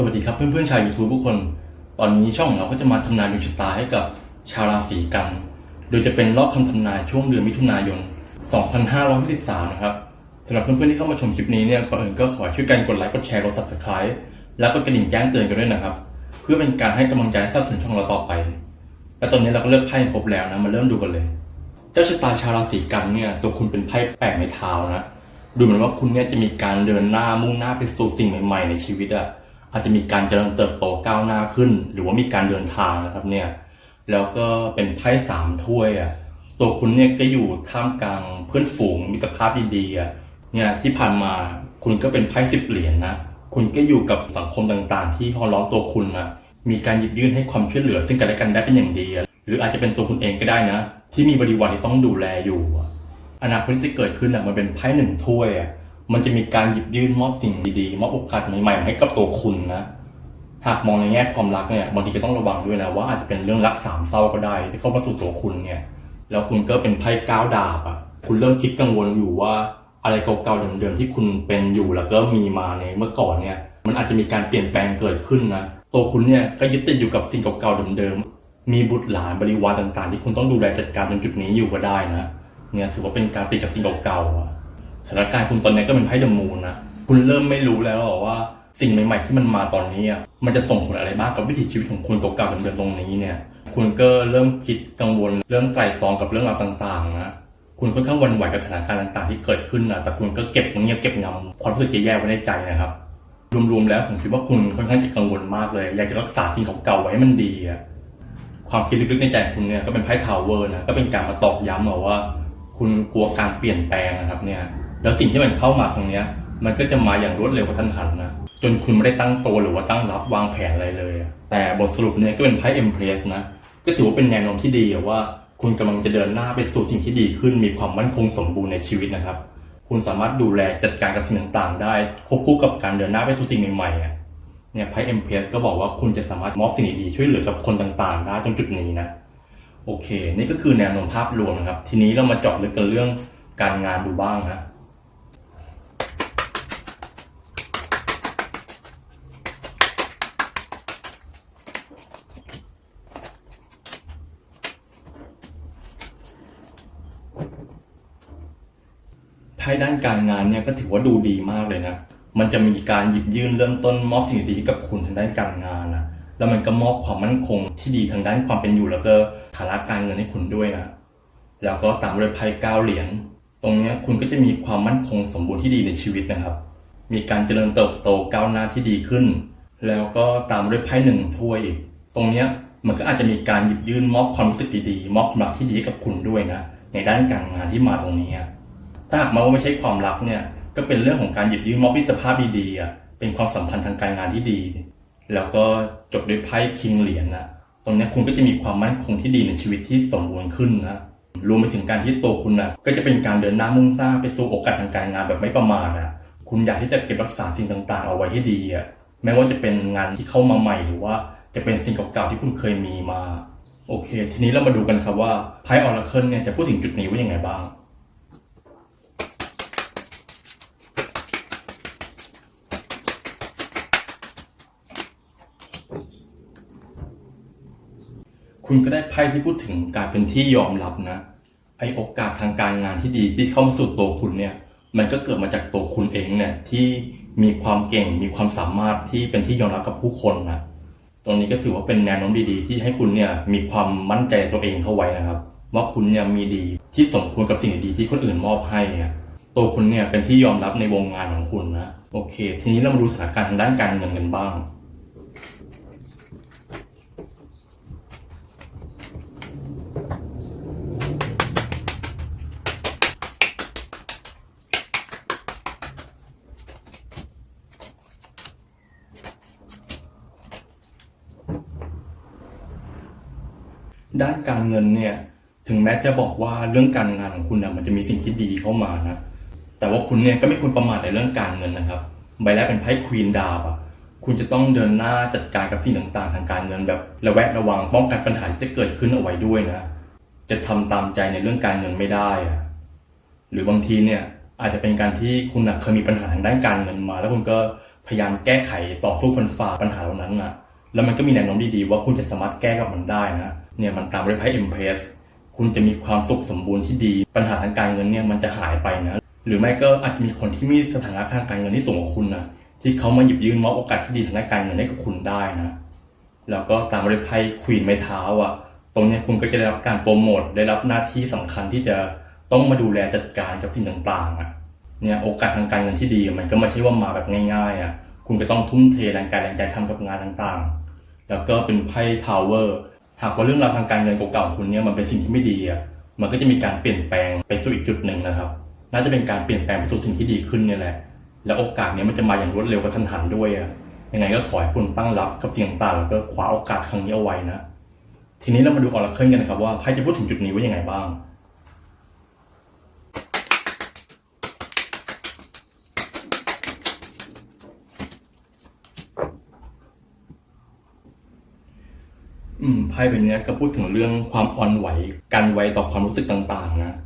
สวัสดีครับเพื่อนๆชาว YouTube ทุกคน ตอนนี้ช่องเราก็จะมาทำนายดวงชะตาให้กับชาวราศีกัน โดยจะเป็นรอบคำทำนายช่วงเดือนมิถุนายน 2563 นะครับสำหรับเพื่อนๆที่เข้ามาชมคลิปนี้เนี่ยก่อนอื่นก็ขอช่วยกันกดไลค์กดแชร์กด Subscribe แล้วก็กระดิ่งแจ้งเตือนกันด้วยนะครับ เพื่อเป็นการให้กำลังใจและสนับสนุนช่องเราต่อไป และตอนนี้เราก็เลือกไพ่ครบแล้วนะมาเริ่มดูกันเลย เจ้าชะตาชาวราศีกันเนี่ยตัวคุณเป็นไพ่แปลกในเท้านะดูเหมือนว่าคุณเนี่ยจะมีการเดินหน้ามุ่งหน้าไปสู่สิ่งใหม่ ๆ ในชีวิตอะ อาจจะมีการเจริญเติบโตก้าวหน้าขึ้น หรือว่ามีการเดินทางนะครับเนี่ยแล้วก็เป็นไพ่สามถ้วยอะตัวคุณเนี่ยก็อยู่ท่ามกลางเพื่อนฝูงมิตรภาพดีๆอะเนี่ยที่ผ่านมาคุณก็เป็นไพ่สิบเหรียญนะคุณก็อยู่กับสังคมต่างๆ ที่ห้อมล้อมตัวคุณนะมีการหยิบยื่นให้ความช่วยเหลือซึ่งกันและกันได้เป็นอย่างดีอะหรืออาจจะเป็นตัวคุณเองก็ได้นะ ที่มีบริวารที่ต้องดูแลอยู่อะอนาคตที่จะเกิดขึ้นอะมันเป็นไพ่หนึ่งถ้วยอะ มันจะมีการหยิบยื่นมอบสิ่งดีๆมอบโอกาสใหม่ๆให้กับตัวคุณนะหากมองในแง่ความรักเนี่ยบางทีก็ต้องระวังด้วยนะว่าอาจจะเป็นเรื่องรักสามเศร้าก็ได้ที่เข้ามาสู่ตัวคุณเนี่ย แล้วคุณก็เป็นไพ่ก้าวดาบอะคุณเริ่มคิดกังวลอยู่ว่าอะไรเก่าๆเดิมๆที่คุณเป็นอยู่แล้วก็มีมาในเมื่อก่อนเนี่ย มันอาจจะมีการเปลี่ยนแปลงเกิดขึ้นนะตัวคุณเนี่ยก็ยึดติดอยู่กับสิ่งเก่าๆเดิมๆมีบุตรหลานบริวารต่างๆ ที่คุณต้องดูแลจัดการจนจุดนี้อยู่ก็ได้นะเนี่ยถือว่าเป็นการติดกับสิ่งเก่าๆอะ สถานการณ์คุณตอนนี้ก็เป็นไพ่เดมูนนะคุณเริ่มไม่รู้แล้วหรอว่าสิ่งใหม่ๆที่มันมาตอนนี้อะมันจะส่งผลอะไรบ้างกับวิถีชีวิตของคุณเก่าๆเดิมๆตรงนี้เนี่ย คุณก็เริ่มคิดกังวลเรื่องไตร่ตรองกับเรื่องราวต่างๆนะคุณค่อนข้างวันไหวกับสถานการณ์ต่างๆ ที่เกิดขึ้นนะแต่คุณก็เก็บเงียบเก็บงำความรู้สึกแย่ๆไว้ในใจนะครับ รวมๆแล้วผมคิดว่าคุณค่อนข้างจะกังวลมากเลย อยากจะรักษาสิ่งเก่าๆไว้ให้มันดีอะความคิดลึกๆในใจคุณเนี่ยก็เป็นไพ่ทาวเวอร์นะก็เป็นการมาตอกย้ำว่า คุณกลัวการเปลี่ยนแปลงนะครับเนี่ย แล้วสิ่งที่มันเข้ามาครั้งเนี้ย มันก็จะมาอย่างรวดเร็วกระทันหันนะ จนคุณไม่ได้ตั้งตัวหรือว่าตั้งรับวางแผนอะไรเลย แต่บทสรุปเนี่ยก็เป็นไพ่เอ็มเพรสนะ ก็ถือว่าเป็นแนวโน้มที่ดีว่า คุณกำลังจะเดินหน้าไปสู่สิ่งที่ดีขึ้น มีความมั่นคงสมบูรณ์ในชีวิตนะครับ คุณสามารถดูแลจัดการกับสิ่งต่างๆ ได้ควบคู่กับการเดินหน้าไปสู่สิ่งใหม่ๆเนี่ยไพ่เอ็มเพสก็บอกว่าคุณจะสามารถมอบสิ่งดีๆช่วยเหลือกับคนต่างๆได้ตรงจุดนี้นะโอเค นี่ก็คือแนวโน้มภาพรวมนะครับ ทีนี้เรามาเจาะลึกกันเรื่องการงานดูบ้างนะ ไพ่ด้านการงานเนี่ยก็ถือว่าดูดีมากเลยนะ มันจะมีการหยิบยื่นเริ่มต้นมอบสิ่งดีๆกับคุณทางด้านการงานนะ แล้วมันก็มอบความมั่นคงที่ดีทางด้านความเป็นอยู่แล้วก็ฐานะการเงินให้คุณด้วยนะ แล้วก็ตามด้วยไพ่เก้าเหรียญ ตรงนี้คุณก็จะมีความมั่นคงสมบูรณ์ที่ดีในชีวิตนะครับ มีการเจริญเติบโตก้าวหน้าที่ดีขึ้น แล้วก็ตามด้วยไพ่หนึ่งถ้วยอีกตรงนี้มันก็อาจจะมีการหยิบยื่นมอบความรู้สึกดีๆ มอบความรักที่ดีให้กับคุณด้วยนะ ในด้านการงานที่มาตรงนี้ ถ้าหากมาว่าไม่ใช่ความรักเนี่ยก็เป็นเรื่องของการหยิบยื่นมอบมิตรภาพดีๆเป็นความสัมพันธ์ทางการงานที่ดี แล้วก็จบด้วยไพ่คิงเหรียญนะตรงนี้คุณก็จะมีความมั่นคงที่ดีในชีวิตที่สมบูรณ์ขึ้นนะรวมไปถึงการที่ตัวคุณนะก็จะเป็นการเดินหน้ามุ่งหน้าไปสู่โอกาสทางการงานแบบไม่ประมาทนะคุณอยากที่จะเก็บรักษาสิ่งต่างๆ เอาไว้ให้ดีอะแม้ว่าจะเป็นงานที่เข้ามาใหม่หรือว่าจะเป็นสิ่งเก่าๆที่คุณเคยมีมา โอเค ทีนี้เรามาดูกันครับว่าไพ่ออร์เคิลเนี่ยจะพูดถึงจุดนี้ว่ายังไงบ้าง คุณก็ได้ไพ่ที่พูดถึงการเป็นที่ยอมรับนะไอโอกาสทางการงานที่ดีที่เข้ามาสู่ตัวคุณเนี่ย มันก็เกิดมาจากตัวคุณเองเนี่ยที่มีความเก่งมีความสามารถที่เป็นที่ยอมรับกับผู้คนนะตรงนี้ก็ถือว่าเป็นแนวโน้มดีๆ ที่ให้คุณเนี่ยมีความมั่นใจตัวเองเข้าไว้นะครับ ว่าคุณเนี่ยมีดีที่สมควรกับสิ่งดีที่คนอื่นมอบให้ตัวคุณเนี่ยเป็นที่ยอมรับในวงงานของคุณนะโอเค ทีนี้เรามาดูสถานการณ์ทางด้านการเงินกันบ้าง ด้านการเงินเนี่ยถึงแม้จะบอกว่าเรื่องการงานของคุณนะมันจะมีสิ่งที่ดีเข้ามานะแต่ว่าคุณเนี่ยก็ไม่ควรประมาทในเรื่องการเงินนะครับ ใบแรกเป็นไพ่ควีนดาบอะคุณจะต้องเดินหน้าจัดการกับสิ่งต่างๆ ทางการเงินแบบระแวดระวังป้องกันปัญหาที่จะเกิดขึ้นเอาไว้ด้วยนะ จะทำตามใจในเรื่องการเงินไม่ได้อะหรือบางทีเนี่ยอาจจะเป็นการที่คุณนะเคยมีปัญหาทางด้านการเงินมา แล้วคุณก็พยายามแก้ไขต่อสู้ฟันฝ่าปัญหาเหล่านั้นนะแล้วมันก็มีแนวโน้มดีๆว่าคุณจะสามารถแก้กับมันได้นะ เนี่ยมันตามด้วยไพ่เอ็มเพรสคุณจะมีความสุขสมบูรณ์ที่ดี ปัญหาทางการเงินเนี่ยมันจะหายไปนะ หรือไม่ก็อาจจะมีคนที่มีสถานะทางการเงินที่สูงกว่าคุณนะที่เขามาหยิบยื่นมอบโอกาสที่ดีทางด้านการเงินให้กับคุณได้นะแล้วก็ตามด้วยไพ่ควีนไม้เท้าอะ ตรงเนี้ยคุณก็จะได้รับการโปรโมทได้รับหน้าที่สำคัญที่จะต้องมาดูแลจัดการกับสิ่งต่างๆอะเนี่ยโอกาสทางการเงินที่ดีมันก็ไม่ใช่ว่ามาแบบง่ายๆอะคุณก็ต้องทุ่มเทแรงกายแรงใจทำกับงานต่างๆ แล้วก็เป็นไพ่ทาวเวอร์ หากว่าเรื่องราวทางการเงินเก่าๆของคุณเนี่ยมันเป็นสิ่งที่ไม่ดีอะมันก็จะมีการเปลี่ยนแปลงไปสู่อีกจุดหนึ่งนะครับ น่าจะเป็นการเปลี่ยนแปลงไปสู่สิ่งที่ดีขึ้นเนี่ยแหละ แล้วโอกาสเนี้ยมันจะมาอย่างรวดเร็วกระทันหันด้วยอะยังไงก็ขอให้คุณตั้งรับกับสิ่งต่างแล้วก็คว้าโอกาสครั้งนี้เอาไว้นะ ทีนี้เรามาดูออร์เคิลกันนะครับว่าไพ่จะพูดถึงจุดนี้ว่ายังไงบ้าง พ่เป็นเนี้ก็พูดถึงเรื่องความอ่อนไหวการไวต่อความรู้สึกต่างๆนะ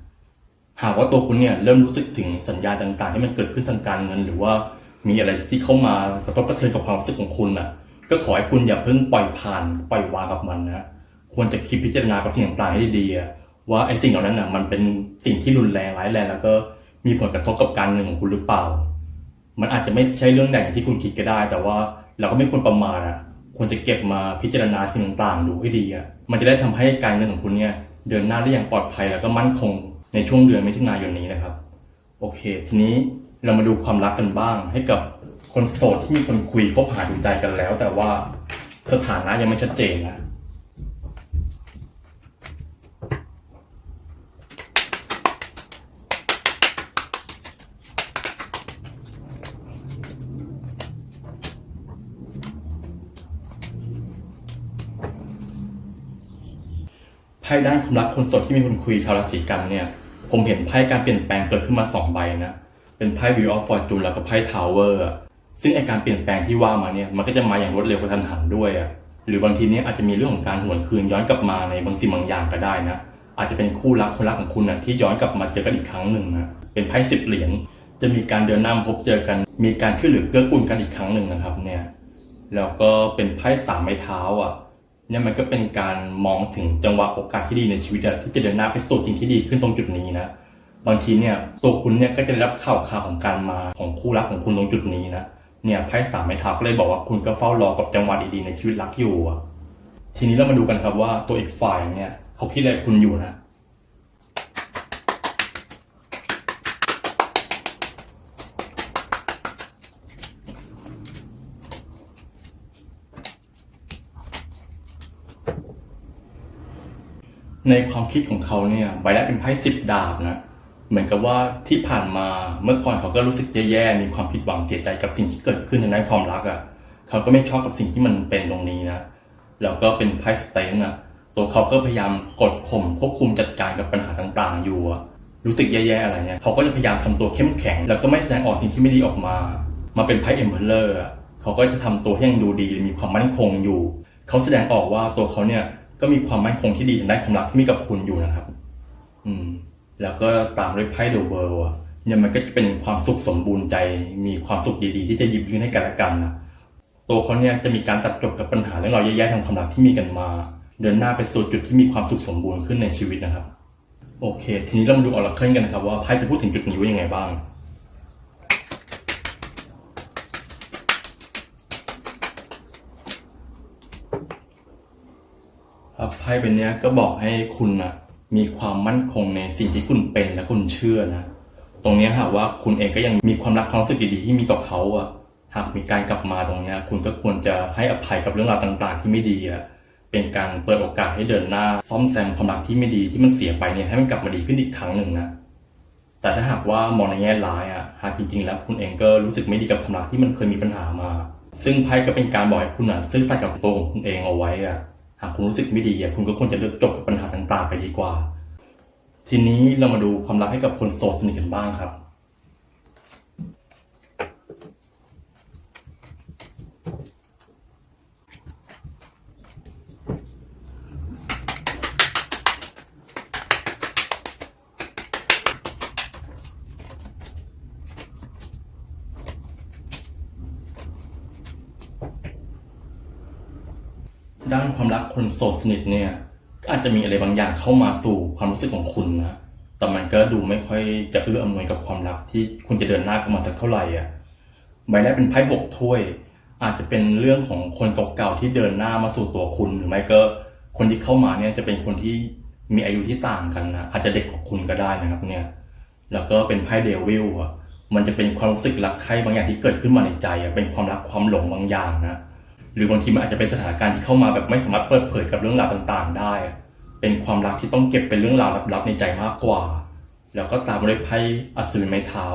หากว่าตัวคุณเนี่ยเริ่มรู้สึกถึงสัญญาณต่างๆ ที่มันเกิดขึ้นทางการเงิน หรือว่ามีอะไรที่เข้ามากระทบกระเทือนกับความรู้สึกของคุณน่ะ ก็ขอให้คุณอย่าเพิ่งปล่อยผ่านปล่อยวางกับมันนะควรจะคิดพิจารณากับสิ่งต่างๆให้ดีๆว่าไอ้สิ่งเหล่านั้นน่ะมันเป็นสิ่งที่รุนแรงร้ายแรงแล้วก็มีผลกระทบกับการเงินของคุณหรือเปล่า มันอาจจะไม่ใช่เรื่องใหญ่อย่างที่คุณคิดก็ได้ แต่ว่าเราก็ไม่ควรประมาทอะ ควรจะเก็บมาพิจารณาสิ่งต่างๆ ดูให้ดีอะมันจะได้ทำให้การเงินของคุณเนี่ยเดินหน้าได้อย่างปลอดภัยแล้วก็มั่นคงในช่วงเดือนมิถุนายนนี้นะครับ โอเค ทีนี้เรามาดูความรักกันบ้าง ให้กับคนโสดที่มีคนคุยคบหาดูใจกันแล้ว แต่ว่าสถานะยังไม่ชัดเจนนะ ด้านความรักคนโสดที่มีคนคุยชาวราศีกันเนี่ย ผมเห็นไพ่การเปลี่ยนแปลงเกิดขึ้นมาสองใบนะ เป็นไพ่ Wheel of Fortune แล้วก็ไพ่ Tower อะซึ่งไอการเปลี่ยนแปลงที่ว่ามาเนี่ย มันก็จะมาอย่างรวดเร็วกระทันหันด้วยอะหรือบางทีเนี่ยอาจจะมีเรื่องของการหวนคืนย้อนกลับมาในบางสิ่งบางอย่างก็ได้นะ อาจจะเป็นคู่รักคนรักของคุณนะที่ย้อนกลับมาเจอกันอีกครั้งหนึ่งนะ เป็นไพ่สิบเหรียญ จะมีการเดินหน้ามาพบเจอกัน มีการช่วยเหลือเกื้อกูลกันอีกครั้งหนึ่งนะครับเนี่ย แล้วก็เป็นไพ่สามไม้เท้าอะ เนี่ยมันก็เป็นการมองถึงจังหวะโอกาสที่ดีในชีวิตที่จะเดินหน้าไปสู่สิ่งที่ดีขึ้นตรงจุดนี้นะบางทีเนี่ยตัวคุณเนี่ยก็จะได้รับข่าวข่าวของการมาของคู่รักของคุณตรงจุดนี้นะเนี่ยไพ่สามไม้เท้าก็เลยบอกว่าคุณก็เฝ้ารอกับจังหวะดีๆในชีวิตรักอยู่ทีนี้เรามาดูกันครับว่าตัวอีกฝ่ายเนี่ยเขาคิดอะไรคุณอยู่นะ ในความคิดของเขาเนี่ยใบแรกเป็นไพ่สิบดาบนะเหมือนกับว่าที่ผ่านมาเมื่อก่อนเขาก็รู้สึกแย่ๆมีความผิดหวังเสียใจกับสิ่งที่เกิดขึ้นในด้านความรักอะ่ะเขาก็ไม่ชอบกับสิ่งที่มันเป็นตรงนี้นะแล้วก็เป็นไพ่สเตนอะตัวเขาก็พยายามกดข่มควบคุมจัดการกับปัญหาต่างๆ อยู่รู้สึกแย่ๆอะไรเนี่ยเขาก็จะพยายามทำตัวเข้มแข็ง แล้วก็ไม่แสดงออกสิ่งที่ไม่ดีออกมา มาเป็นไพ่เอ็มเพลเลอร์เขาก็จะทำตัวให้ยังดูดีมีความมั่นคงอยู่ เขาแสดงออกว่าตัวเขาเนี่ย ก็มีความมั่นคงที่ดีทางด้านความรักที่มีกับคุณอยู่นะครับ อืม แล้วก็ตามด้วยไพ่เดอะเวิลด์อะเนี่ยมันก็จะเป็นความสุขสมบูรณ์ใจ มีความสุขดีๆ ที่จะหยิบยื่นให้กันและกันนะตัวเขาเนี่ยจะมีการตัดจบกับปัญหาเรื่องราวแย่ๆทางความรักที่มีกันมา เดินหน้าไปสู่จุดที่มีความสุขสมบูรณ์ขึ้นในชีวิตนะครับ โอเค ทีนี้เรามาดูออร์เคิลกันนะครับว่าไพ่จะพูดถึงจุดนี้ว่ายังไงบ้าง ไพ่เป็นเนี้ยก็บอกให้คุณนะมีความมั่นคงในสิ่งที่คุณเป็นและคุณเชื่อนะ ตรงนี้หากว่าคุณเองก็ยังมีความรักความรู้สึกดีๆที่มีต่อเขาอะหากมีการกลับมาตรงนี้คุณก็ควรจะให้อภัยกับเรื่องราวต่างๆ ที่ไม่ดีอะเป็นการเปิดโอกาสให้เดินหน้า ซ่อมแซมความรักที่ไม่ดีที่มันเสียไปเนี่ยให้มันกลับมาดีขึ้นอีกครั้งหนึ่งนะ แต่ถ้าหากว่ามองในแง่ร้ายอะ หากจริง ๆ แล้วคุณเองก็รู้สึกไม่ดีกับความรักที่มันเคยมีปัญหามา ซึ่งไพ่ก็เป็นการบอกให้คุณอะซื่อสัตย์กับตัวของคุณเองเอาไว้อะ หากคุณรู้สึกไม่ดีคุณก็ควรจะเลิกจบกับปัญหาต่างๆไปดีกว่า ทีนี้เรามาดูความรักให้กับคนโสดสนิทกันบ้างครับ ด้านความ รักคนโสดสนิทเนี่ย อาจจะมีอะไรบางอย่างเข้ามาสู่ความรู้สึกของคุณนะแต่มันก็ดูไม่ค่อยจะเอื้ออำนวยกับความรักที่คุณจะเดินหน้ากับมันสักเท่าไหร่อะใบแรกเป็นไพ่หกถ้วย อาจจะเป็นเรื่องของคนเก่าๆที่เดินหน้ามาสู่ตัวคุณ หรือไม่ก็คนที่เข้ามาเนี่ยจะเป็นคนที่มีอายุที่ต่างกันนะอาจจะเด็กกว่าคุณก็ได้นะครับ เนี่ย แล้วก็เป็นไพ่เดวิลอะมันจะเป็นความรู้สึกรักใครบางอย่างที่เกิดขึ้นมาในใจอะเป็นความรักความหลงบางอย่างนะ หรือบางทีมันอาจจะเป็นสถานการณ์ที่เข้ามาแบบไม่สามารถเปิดเผยกับเรื่องราวต่างๆ ได้ เป็นความรักที่ต้องเก็บเป็นเรื่องราวลับๆในใจมากกว่า แล้วก็ตามด้วยไพ่อัศวินไม้เท้า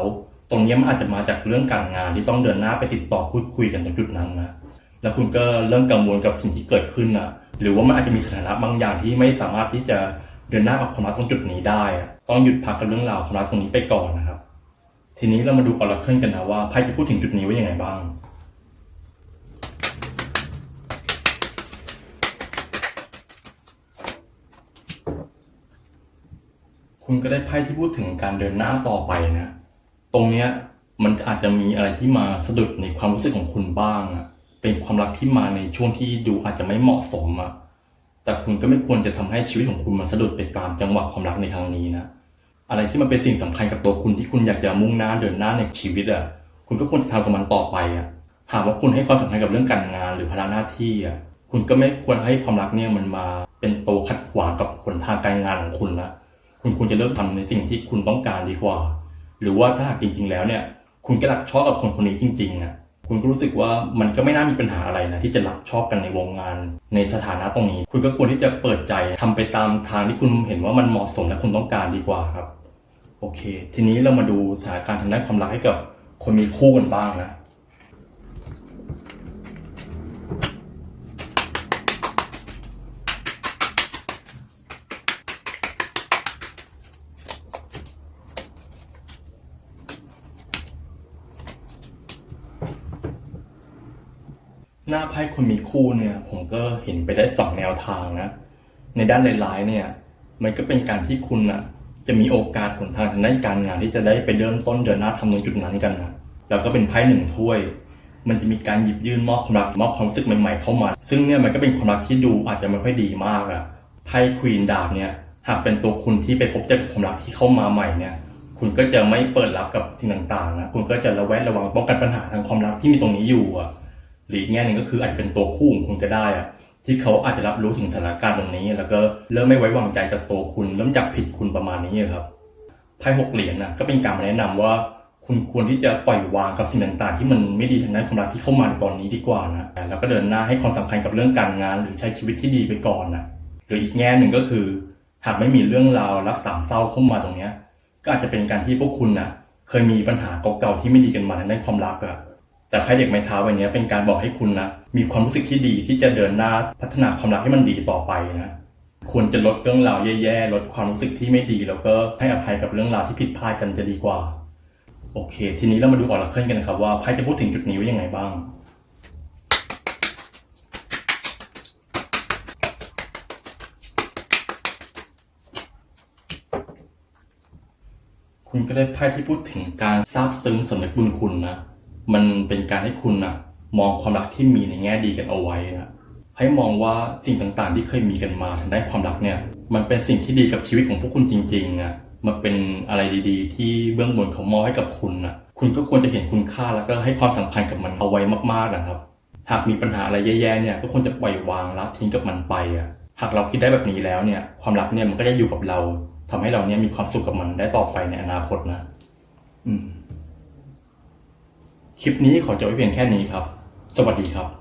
ตรงนี้มันอาจจะมาจากเรื่องการงานที่ต้องเดินหน้าไปติดต่อพูดคุยกันตรงจุดนั้นนะ แล้วคุณก็เริ่มกังวลกับสิ่งที่เกิดขึ้นอะหรือว่ามันอาจจะมีสถานะบางอย่างที่ไม่สามารถที่จะเดินหน้ากับความรักตรงจุดนี้ได้อะต้องหยุดพักกับเรื่องราวความรักตรงนี้ไปก่อนนะครับ ทีนี้เรามาดูออร์เคิลกันนะว่าไพ่จะพูดถึงจุดนี้ว่ายังไงบ้าง คุณก็ได้ไพ่ที่พูดถึงการเดินหน้าต่อไปนะ ตรงเนี้ยมันอาจจะมีอะไรที่มาสะดุดในความรู้สึกของคุณบ้างอะเป็นความรักที่มาในช่วงที่ดูอาจจะไม่เหมาะสมอะแต่คุณก็ไม่ควรจะทำให้ชีวิตของคุณมันสะดุดไปตามจังหวะความรักในครั้งนี้นะ อะไรที่มันเป็นสิ่งสำคัญกับตัวคุณที่คุณอยากจะมุ่งหน้าเดินหน้าในชีวิตอะคุณก็ควรจะทำกับมันต่อไปอะหากว่าคุณให้ความสำคัญกับเรื่องการงานหรือภาระหน้าที่อะคุณก็ไม่ควรให้ความรักเนี่ยมันมาเป็นตัวขัดขวางกับผลทางการงานของคุณนะ คุณควรจะเริ่มทำในสิ่งที่คุณต้องการดีกว่า หรือว่าถ้าหากจริง ๆ แล้วเนี่ย คุณก็รักชอบกับคนคนนี้จริงๆอะคุณก็รู้สึกว่ามันก็ไม่น่ามีปัญหาอะไรนะที่จะรักชอบกันในวงงาน ในสถานะตรงนี้ คุณก็ควรที่จะเปิดใจทำไปตามทางที่คุณเห็นว่ามันเหมาะสมและคุณต้องการดีกว่าครับ โอเค ทีนี้เรามาดูสถานการณ์ทางด้านความรักให้กับคนมีคู่กันบ้างนะ หน้าไพ่คนมีคู่เนี่ย ผมก็เห็นไปได้สองแนวทางนะ ในด้านร้ายๆเนี่ย มันก็เป็นการที่คุณอะจะมีโอกาสหนทางทางด้านการงานที่จะได้ไปเริ่มต้นเดินหน้าทำในจุดนั้นกันนะแล้วก็เป็นไพ่หนึ่งถ้วย มันจะมีการหยิบยื่นมอบความรักมอบความรู้สึกใหม่ๆเข้ามา ซึ่งเนี่ยมันก็เป็นความรักที่ดูอาจจะไม่ค่อยดีมากอะไพ่ควีนดาบเนี่ยหากเป็นตัวคุณที่ไปพบเจอกับความรักที่เข้ามาใหม่เนี่ย คุณก็จะไม่เปิดรับกับสิ่งต่างๆนะ คุณก็จะระแวดระวังป้องกันปัญหาทางความรักที่มีตรงนี้อยู่อะ หรืออีกแง่หนึ่งก็คืออาจจะเป็นตัวคู่ของคุณก็ได้อะที่เขาอาจจะรับรู้ถึงสถานการณ์ตรงนี้ แล้วก็เริ่มไม่ไว้วางใจกับตัวคุณเริ่มจับผิดคุณประมาณนี้ครับไพ่หกเหรียญนะก็เป็นการมาแนะนำว่า คุณควรที่จะปล่อยวางกับสิ่งต่างๆ ที่มันไม่ดีทางด้านความรักที่เข้ามาในตอนนี้ดีกว่านะแล้วก็เดินหน้าให้ความสำคัญกับเรื่องการงาน หรือใช้ชีวิตที่ดีไปก่อนนะหรืออีกแง่หนึ่งก็คือ หากไม่มีเรื่องราวรักสามเศร้าเข้ามาตรงเนี้ยก็อาจจะเป็นการที่พวกคุณน่ะเคยมีปัญหาเก่าๆที่ไม่ดีกันมาในด้านความรักอะ แต่ไพ่เด็กไม้เท้าใบนี้เป็นการบอกให้คุณนะมีความรู้สึกที่ดีที่จะเดินหน้าพัฒนาความรักให้มันดีต่อไปนะควรจะลดเรื่องราวแย่ๆลดความรู้สึกที่ไม่ดี แล้วก็ให้อภัยกับเรื่องราวที่ผิดพลาดกันจะดีกว่า โอเค ทีนี้เรามาดูออร์เคิลกันนะครับว่าไพ่จะพูดถึงจุดนี้ว่ายังไงบ้างคุณก็ได้ไพ่ที่พูดถึงการซาบซึ้งสำนึกบุญคุณนะ มันเป็นการให้คุณนะมองความรักที่มีในแง่ดีกันเอาไว้นะให้มองว่าสิ่งต่างๆ ที่เคยมีกันมาทางด้านความรักเนี่ย มันเป็นสิ่งที่ดีกับชีวิตของพวกคุณจริงๆนะมันเป็นอะไรดีๆ ที่เบื้องบนเขามอบให้กับคุณนะคุณก็ควรจะเห็นคุณค่าแล้วก็ให้ความสำคัญกับมันเอาไว้มากๆนะครับ หากมีปัญหาอะไรแย่ๆเนี่ยก็ควรจะปล่อยวางละทิ้งกับมันไปอะหากเราคิดได้แบบนี้แล้วเนี่ย ความรักเนี่ยมันก็จะอยู่กับเราทำให้เราเนี่ยมีความสุขกับมันได้ต่อไปในอนาคตนะ อืม คลิปนี้ขอจบไว้เพียงแค่นี้ครับ สวัสดีครับ